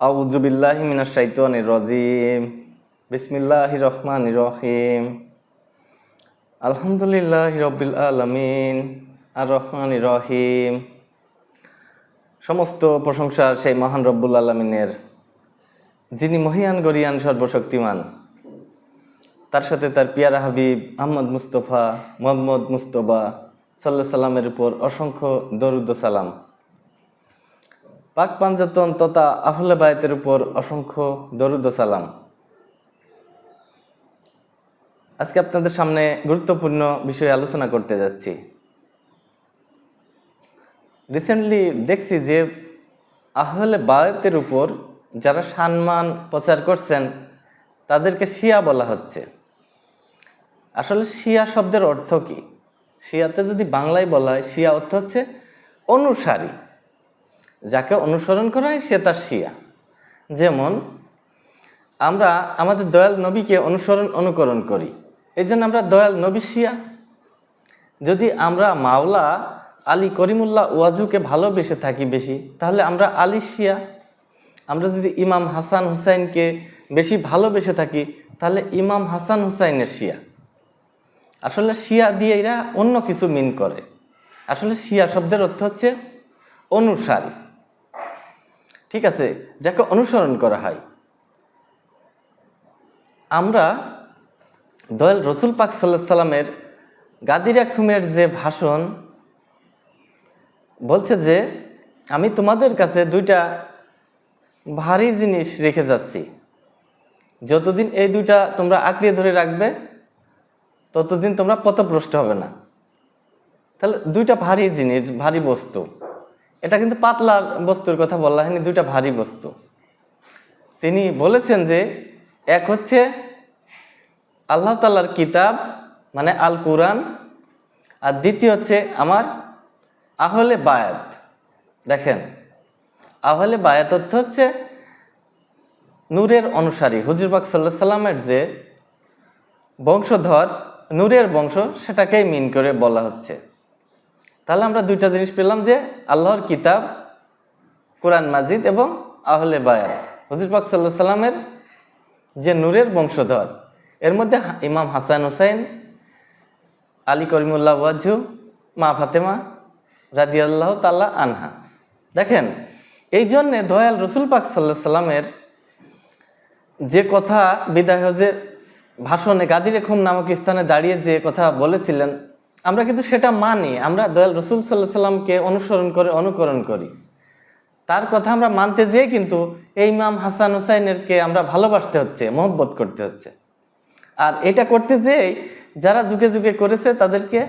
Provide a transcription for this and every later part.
আউযু বিল্লাহি মিনাশ শাইতানির রাজিম। বিসমিল্লাহির রহমানির রহিম। আলহামদুলিল্লাহি রাব্বিল আলামিন। আর রহমানির রহিম। সমস্ত প্রশংসা সেই মহান রব্বুল আলমিনের, যিনি মহিয়ান, গরিয়ান, সর্বশক্তিমান, তার সাথে তার পিয়ারা হাবিব আহমদ মুস্তফা, মোহাম্মদ মুস্তফা সাল্লাহ সাল্লামের উপর অসংখ্য দরুদ সালাম। পাক পাঞ্জাতন তথা আহলে বায়তের উপর অসংখ্য দরুদ সালাম। আজকে আপনাদের সামনে গুরুত্বপূর্ণ বিষয়ে আলোচনা করতে যাচ্ছি। রিসেন্টলি দেখছি যে আহলে বায়তের উপর যারা সম্মান প্রচার করছেন, তাদেরকে শিয়া বলা হচ্ছে। আসলে শিয়া শব্দের অর্থ কি? শিয়াতে যদি বাংলায় বলা হয়, শিয়া অর্থ হচ্ছে অনুসারী। যাকে অনুসরণ করা হয়, সে তার শিয়া। যেমন, আমরা আমাদের দয়াল নবীকে অনুসরণ, অনুকরণ করি। এই জন্য আমরা দয়াল নবী শিয়া। যদি আমরা মাওলা আলী করিমুল্লাহ ওয়াজুকে ভালোবেসে থাকি বেশি, তাহলে আমরা আলী শিয়া। আমরা যদি ইমাম হাসান হুসাইনকে বেশি ভালোবেসে থাকি, তাহলে ইমাম হাসান হুসাইনের শিয়া। আসলে শিয়া দিয়ে এরা অন্য কিছু মিন করে। আসলে শিয়া শব্দের অর্থ হচ্ছে অনুসারী। ঠিক আছে, যাকে অনুসরণ করা হয়। আমরা দয়াল রসুল পাক সাল্লাহ সাল্লামের গাদিরা খুমের যে ভাষণ বলছে যে, আমি তোমাদের কাছে দুইটা ভারী জিনিস রেখে যাচ্ছি। যতদিন এই দুইটা তোমরা আঁকড়িয়ে ধরে রাখবে, ততদিন তোমরা পথভ্রষ্ট হবে না। তাহলে দুইটা ভারী জিনিস, ভারী বস্তু। এটা কিন্তু পাতলা বস্তুর কথা বলা হয়নি, দুইটা ভারী বস্তু। তিনি বলেছেন যে, এক হচ্ছে আল্লাহ তাল্লার কিতাব মানে আল কুরআন আর দ্বিতীয় হচ্ছে আমার আহলে বায়াত। দেখেন, আহলে বায়াত অর্থ হচ্ছে নূরের অনুসারী। হুজুরবাক সাল্লাহ সাল্লামের যে বংশধর, নূরের বংশ সেটাকেই মিন করে বলা হচ্ছে। তাহলে আমরা দুইটা জিনিস পেলাম যে আল্লাহর কিতাব, কোরআন মাজিদ এবং আহলে বায়াত। হুজুরবাক সাল্লাহ সাল্লামের যে নূরের বংশধর, এর মধ্যে ইমাম হাসান হুসাইন, আলী করিমুল্লাহ ওয়াজু মা ফাতেমা রাদিয়াল্লাহ তাল্লাহ আনহা। দেখেন এই জন্যে দয়াল রসুল পাক সাল্লাহ সাল্লামের যে কথা বিদায় হজের ভাষণে গাদিরে খুম নামক স্থানে দাঁড়িয়ে যে কথা বলেছিলেন আমরা কিন্তু সেটা মানি। আমরা দয়াল রসুল সাল্লাহ সাল্লামকে অনুসরণ করে, অনুকরণ করি। তার কথা আমরা মানতে যেয়ে কিন্তু এই ইমাম হাসান হুসাইনেরকে আমরা ভালোবাসতে হচ্ছে, মহব্বত করতে হচ্ছে। আর এটা করতে যেয়েই যারা যুগে যুগে করেছে তাদেরকে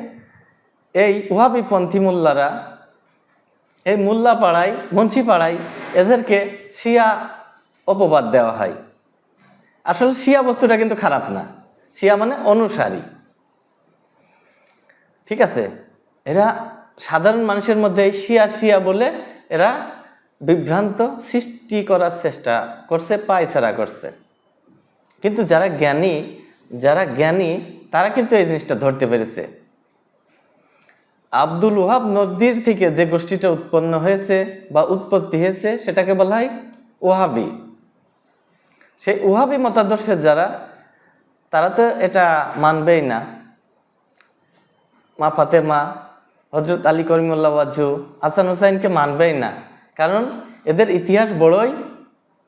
এই ওহাবি পন্থী মোল্লারা, এই মোল্লা পাড়ায় মুন্সি পাড়ায় এদেরকে শিয়া অপবাদ দেওয়া হয়। আসলে শিয়া বস্তুটা কিন্তু খারাপ না। শিয়া মানে অনুসারী। ঠিক আছে? এরা সাধারণ মানুষের মধ্যে শিয়া শিয়া বলে এরা বিভ্রান্ত সৃষ্টি করার চেষ্টা করছে, পায়চারা করছে। কিন্তু যারা জ্ঞানী যারা জ্ঞানী, তারা কিন্তু এই জিনিসটা ধরতে পেরেছে। আব্দুল ওহাব নজদির থেকে যে গোষ্ঠীটা উৎপন্ন হয়েছে বা উৎপত্তি হয়েছে, সেটাকে বলা হয় ওহাবি সেই ওহাবি মতাদর্শের যারা, তারা তো এটা মানবেই না। মা ফাতেমা হজরত আলী করিমুল্লাহ ওয়াজু হাসান হুসাইনকে মানবেই না। কারণ এদের ইতিহাস বড়ই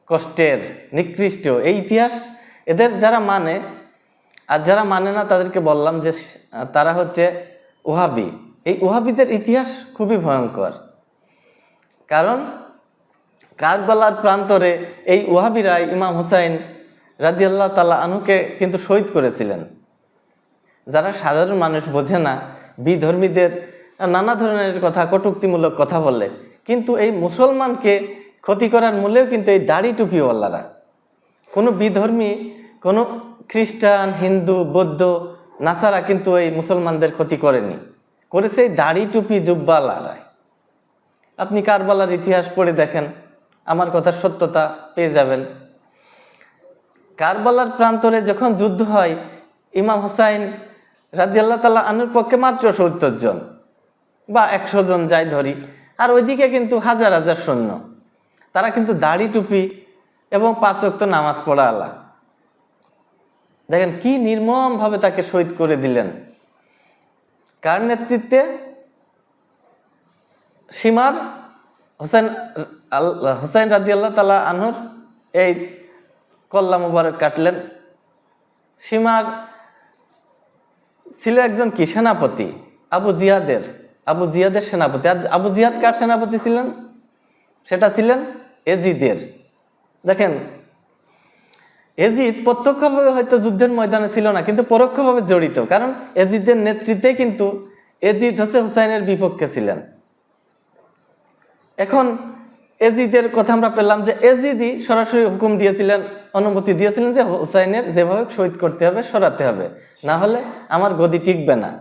কষ্টের, নিকৃষ্ট। এই ইতিহাস এদের যারা মানে আর যারা মানে না, তাদেরকে বললাম যে তারা হচ্ছে ওহাবি এই ওহাবিদের ইতিহাস খুবই ভয়ঙ্কর। কারণ কারবালার প্রান্তরে এই ওহাবিরাই ইমাম হুসাইন রাদিয়াল্লাহ তালা আনুকে কিন্তু শহীদ করেছিলেন। যারা সাধারণ মানুষ বোঝে না বিধর্মীদের নানা ধরনের কথা, কটুক্তিমূলক কথা বলে কিন্তু এই মুসলমানকে ক্ষতি করার মূলেও কিন্তু এই দাড়ি টুপিওয়ালারা। কোনো বিধর্মী, কোনো খ্রিস্টান, হিন্দু, বৌদ্ধ, নাসারা কিন্তু এই মুসলমানদের ক্ষতি করেনি। করেছে এই দাড়ি টুপি জুব্বালারায় আপনি কারবালার ইতিহাস পড়ে দেখেন, আমার কথার সত্যতা পেয়ে যাবেন। কারবালার প্রান্তরে যখন যুদ্ধ হয়, ইমাম হোসাইন রাজিয়াল্লাহ তাল্লাহ আনুর পক্ষে মাত্র সত্তর জন বা একশো জন যাই ধরি। আর ওইদিকে কিন্তু হাজার হাজার সৈন্য। তারা কিন্তু দাড়ি টুপি এবং পাঁচ ওয়াক্ত নামাজ পড়া আলা। দেখেন কি নির্মম ভাবে তাকে শহীদ করে দিলেন। কার নেতৃত্বে? সীমার হোসেন আল্লাহ হোসেন রাদি আল্লাহ তালা আনহর এই কল্লা মুবারক কাটলেন। সীমার ছিল একজন কি সেনাপতি? আবু জিয়াদের। আবু জিয়াদের সেনাপতি। আর আবু জিয়াদ কার সেনাপতি ছিলেন? সেটা ছিলেন এজিদের। দেখেন, এজিদ প্রত্যক্ষভাবে হয়তো যুদ্ধের ময়দানে ছিল না, কিন্তু পরোক্ষভাবে জড়িত। কারণ এজিদের নেতৃত্বে কিন্তু এজিদ হচ্ছে হুসাইনের বিপক্ষে ছিলেন। এখন এজিদের কথা আমরা পেলাম যে এজিদি সরাসরি হুকুম দিয়েছিলেন অনুমতি দিয়েছিলেন যে হুসাইনের যেভাবে শহীদ করতে হবে, সরাতে হবে। না হলে আমার গদি টিকবে না।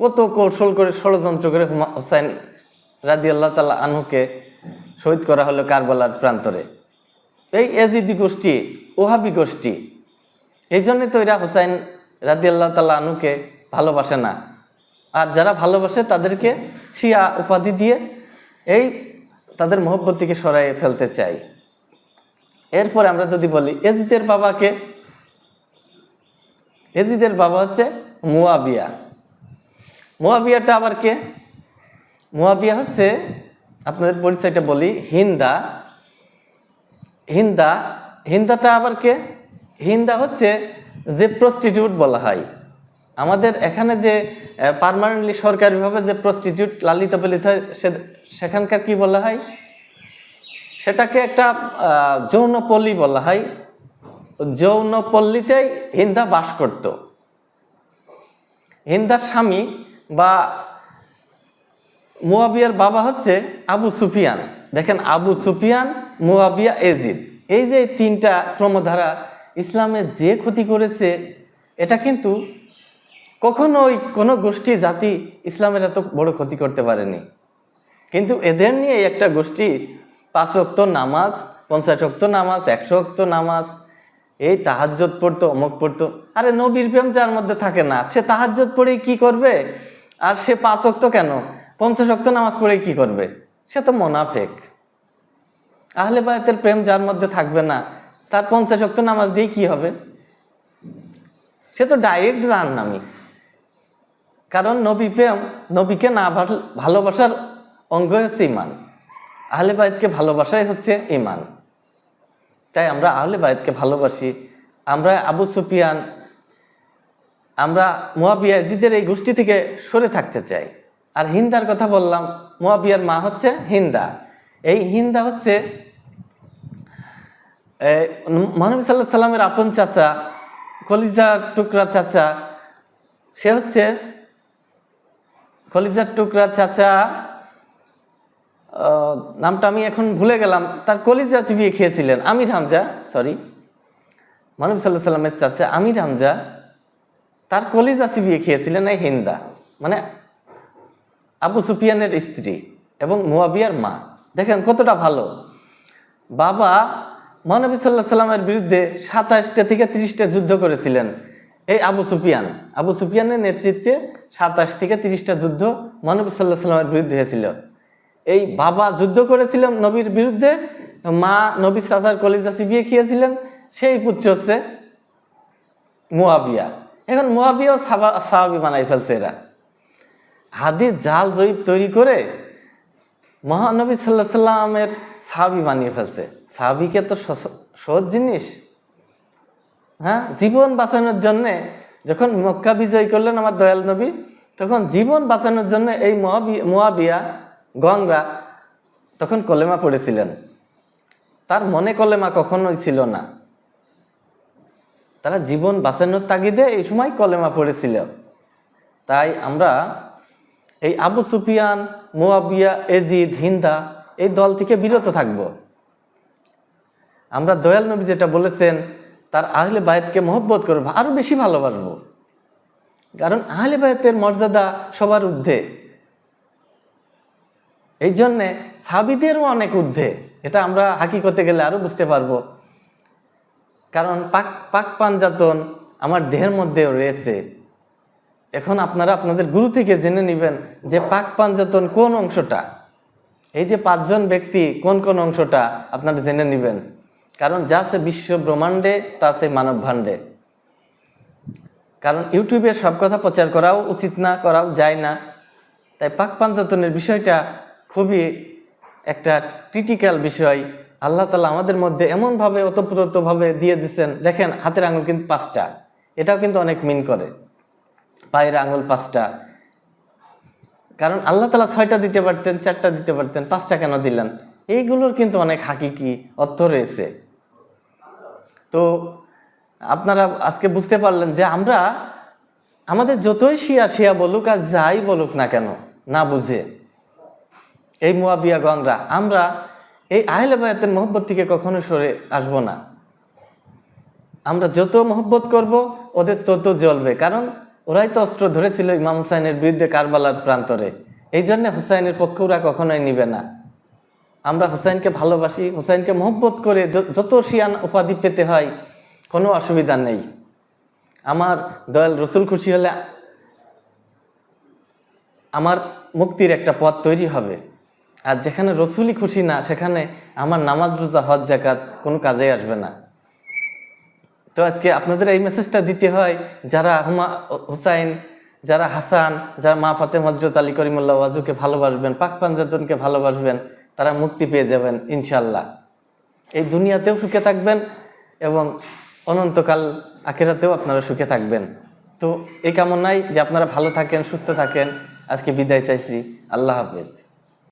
কত কৌশল করে, ষড়যন্ত্র করে হুসাইন রাজি আল্লাহ তালা আনহুকে শহীদ করা হলো কারবালার প্রান্তরে। এই এজিদি গোষ্ঠী, ওহাবি গোষ্ঠী, এই জন্যই তো এরা হুসাইন রাজি আল্লাহ তালা আনুকে ভালোবাসে না। আর যারা ভালোবাসে তাদেরকে শিয়া উপাধি দিয়ে এই তাদের মহব্বতীকে সরাই ফেলতে চাই। এরপরে আমরা যদি বলি, এজিদের বাবাকে এজিদের বাবা হচ্ছে মুয়াবিয়া। মুয়াবিয়াটা আবার কে? মুয়াবিয়া হচ্ছে, আপনাদের পরিচয়টা বলি, হিন্দা। হিন্দা, হিন্দাটা আবার কে? হিন্দা হচ্ছে যে প্রস্টিটিউট বলা হয়। আমাদের এখানে যে পারমানেন্টলি সরকারিভাবে যে প্রস্টিটিউট লালিত পালিত হয় সেখানকার কি বলা হয়? সেটাকে একটা যৌনপল্লী বলা হয়। যৌনপল্লীতেই হিন্দা বাস করত। হিন্দার স্বামী বা মুয়াবিয়ার বাবা হচ্ছে আবু সুফিয়ান। দেখেন, আবু সুফিয়ান, মুয়াবিয়া, এজিদ। এই যে তিনটা ক্রমধারা ইসলামের যে ক্ষতি করেছে, এটা কিন্তু কখনোই কোনো গোষ্ঠী, জাতি ইসলামের এত বড় ক্ষতি করতে পারেনি। কিন্তু এদের নিয়ে একটা গোষ্ঠী পাঁচ অক্ত নামাজ, পঞ্চাশ অক্ত নামাজ, একশো অক্ত নামাজ, এই তাহাজ্জত পড়তো, অমুক পড়তো। আরে নবীর প্রেম যার মধ্যে থাকে না। সে তাহাজ্জত পড়েই কি করবে? আর সে পাঁচ অক্ত কেন? পঞ্চাশ অক্ত নামাজ পড়েই কি করবে? সে তো মোনাফেক। আহলে বায়তের প্রেম যার মধ্যে থাকবে না, তার পঞ্চাশ অক্ত নামাজ দিয়ে কি হবে? সে তো ডাইরেক্ট নামি কারণ নবী প্রেম, নবীকে না ভালোবাসার অঙ্গ হচ্ছে ইমান আহলে বায়তকে ভালোবাসাই হচ্ছে ইমান তাই আমরা আহলে বায়তকে ভালোবাসি। আমরা আবু সুফিয়ান, আমরা মোয়াবিয়া জিদের এই গোষ্ঠী থেকে সরে থাকতে চাই। আর হিন্দার কথা বললাম, মোয়াবিয়ার মা হচ্ছে হিন্দা। এই হিন্দা হচ্ছে মহানবী সাল্লাহ সাল্লামের আপন চাচা কলিজার টুকরা চাচা। সে হচ্ছে কলিজার টুকরা চাচা নামটা আমি এখন ভুলে গেলাম। তার কলিজা চিবিয়ে খেয়েছিলেন আমির হামজা সরি মানব সাল্লাহ সাল্লামের চাচা আমির হামজা তার কলিজা চিবিয়ে খেয়েছিলেন এই হিন্দা মানে আবু সুফিয়ানের স্ত্রী এবং মুয়াবিয়ার মা। দেখেন কতটা ভালো। বাবা মহানবী সাল্লাহ সাল্লামের বিরুদ্ধে সাতাশটা থেকে তিরিশটা যুদ্ধ করেছিলেন। এই আবু সুফিয়ান, আবু সুফিয়ানের নেতৃত্বে সাতাশ থেকে তিরিশটা যুদ্ধ মহানবী সাল্লাহ সাল্লামের বিরুদ্ধে হয়েছিল। এই বাবা যুদ্ধ করেছিলেন নবীর বিরুদ্ধে, মা নবীর চাচার কলিজা চিবিয়ে খেয়েছিলেন, সেই পুত্র হচ্ছে মুয়াবিয়া। এখন মুয়াবিয়াও সাবা- সাহাবি বানাই ফেলছে এরা। হাদির জাল জয়ীব তৈরি করে মহানবী সাল্লাহ সাল্লামের সাহাবি বানিয়ে ফেলছে। সাহাবিকে তো সহজ জিনিস। হ্যাঁ জীবন বাঁচানোর জন্যে যখন মক্কা বিজয় করলেন আমার দয়াল নবী, তখন জীবন বাঁচানোর জন্য এই মহাবি- মুয়াবিয়া গংরা তখন কলেমা পড়েছিলেন। তার মনে কলেমা কখনোই ছিল না। তারা জীবন বাঁচানোর তাগিদে এই সময় কলেমা পড়েছিল। তাই আমরা এই আবু সুফিয়ান, মুয়াবিয়া, এজিদ, হিন্দা এই দল থেকে বিরত থাকব। আমরা দয়াল নবী যেটা বলেছেন, তার আহলে বায়তকে মহব্বত করব আরও বেশি ভালোবাসবো। কারণ আহলে বায়তের মর্যাদা সবার ঊর্ধ্বে। এই জন্যে সাবিদেরও অনেক ঊর্ধ্বে। এটা আমরা হাকিকতে গেলে আরও বুঝতে পারব। কারণ পাক পাক পাঞ্জাতন আমার দেহের মধ্যেও রয়েছে। এখন আপনারা আপনাদের গুরু থেকে জেনে নেবেন যে পাক পাঞ্জাতন কোন অংশটা। এই যে পাঁচজন ব্যক্তি কোন কোন অংশটা আপনারা জেনে নেবেন। কারণ যা আছে বিশ্ব ব্রহ্মাণ্ডে, তা আছে মানব ভাণ্ডে। কারণ ইউটিউবে সব কথা প্রচার করাও উচিত না, করাও যায় না। তাই পাক পাঞ্জাতনের বিষয়টা খুবই একটা ক্রিটিক্যাল বিষয়। আল্লাহ তালা আমাদের মধ্যে এমনভাবে ওতপ্রোতভাবে দিয়ে দিচ্ছেন দেখেন হাতের আঙুল কিন্তু পাঁচটা, এটাও কিন্তু অনেক মিন করে, পায়ের আঙুল পাঁচটা। কারণ আল্লাহ তালা ছয়টা দিতে পারতেন, চারটা দিতে পারতেন, পাঁচটা কেন দিলেন? এইগুলোর কিন্তু অনেক হাকিকি অর্থ রয়েছে। তো আপনারা আজকে বুঝতে পারলেন যে আমরা আমাদের যতই শিয়া শিয়া বলুক আর যাই বলুক না কেন, না বুঝে এই মুয়াবিয়া গংরা আমরা এই আহলে বায়াতের মহব্বত থেকে কখনো সরে আসব না। আমরা যত মহব্বত করব, ওদের তত জ্বলবে। কারণ, ওরাই তো অস্ত্র ধরেছিল ইমাম হুসাইনের বিরুদ্ধে কারবালার প্রান্তরে। এই জন্য হুসাইনের পক্ষে ওরা কখনোই নিবে না। আমরা হুসাইনকে ভালোবাসি, হুসাইনকে মহব্বত করে যত শিয়ান উপাধি পেতে হয়, কোনো অসুবিধা নেই। আমার দয়াল রসুল খুশি হলে আমার মুক্তির একটা পথ তৈরি হবে। আর যেখানে রসুলই খুশি না, সেখানে আমার নামাজ রোজা, হজ জাকাত কোনো কাজে আসবে না। তো আজকে আপনাদের এই মেসেজটা দিতে হয়, যারা হুমা, হুসাইন, যারা হাসান, যারা মা ফাতে হজরত আলী করিমুল্লাহ ওয়াজুকে ভালোবাসবেন, পাক পাঞ্জাতনকে ভালোবাসবেন, তারা মুক্তি পেয়ে যাবেন ইনশাল্লাহ এই দুনিয়াতেও সুখে থাকবেন এবং অনন্তকাল আখেরাতেও আপনারা সুখে থাকবেন। তো এই কামনাই যে আপনারা ভালো থাকেন, সুস্থ থাকেন, আজকে বিদায় চাইছি। আল্লাহ হাফেজ।